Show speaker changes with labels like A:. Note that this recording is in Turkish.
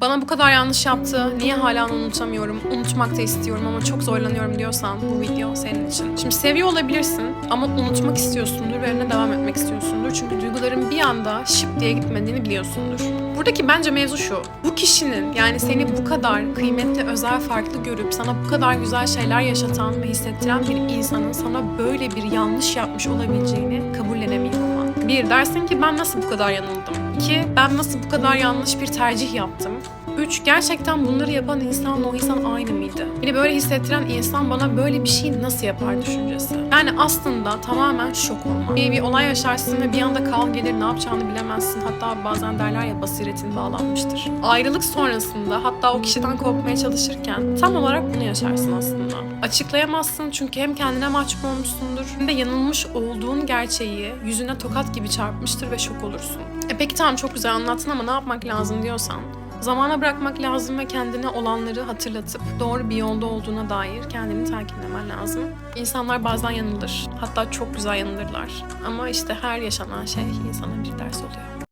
A: Bana bu kadar yanlış yaptı, niye hala unutamıyorum, unutmak da istiyorum ama çok zorlanıyorum diyorsan bu video senin için. Şimdi seviyor olabilirsin ama unutmak istiyorsundur ve önüne devam etmek istiyorsundur. Çünkü duyguların bir anda şıp diye gitmediğini biliyorsundur. Buradaki bence mevzu şu. Bu kişinin yani seni bu kadar kıymetli, özel, farklı görüp sana bu kadar güzel şeyler yaşatan ve hissettiren bir insanın sana böyle bir yanlış yapmış olabileceğini kabullenemiyor. Bir, dersin ki ben nasıl bu kadar yanıldım? İki, ben nasıl bu kadar yanlış bir tercih yaptım? Üç, gerçekten bunları yapan insanla o insan aynı mıydı? Beni böyle hissettiren insan bana böyle bir şey nasıl yapar düşüncesi. Yani aslında tamamen şok olma. Bir, bir olay yaşarsın ve bir anda kal gelir ne yapacağını bilemezsin. Hatta bazen derler ya basiretin bağlanmıştır. Ayrılık sonrasında hatta o kişiden kopmaya çalışırken tam olarak bunu yaşarsın aslında. Açıklayamazsın çünkü hem kendine mahcup olmuşsundur hem de yanılmış olduğun gerçeği yüzüne tokat gibi çarpmıştır ve şok olursun. E peki tamam çok güzel anlattın ama ne yapmak lazım diyorsan Zamana bırakmak lazım ve kendine olanları hatırlatıp doğru bir yolda olduğuna dair kendini telkinlemen lazım. İnsanlar bazen yanılır. Hatta çok güzel yanılırlar. Ama işte her yaşanan şey insana bir ders oluyor.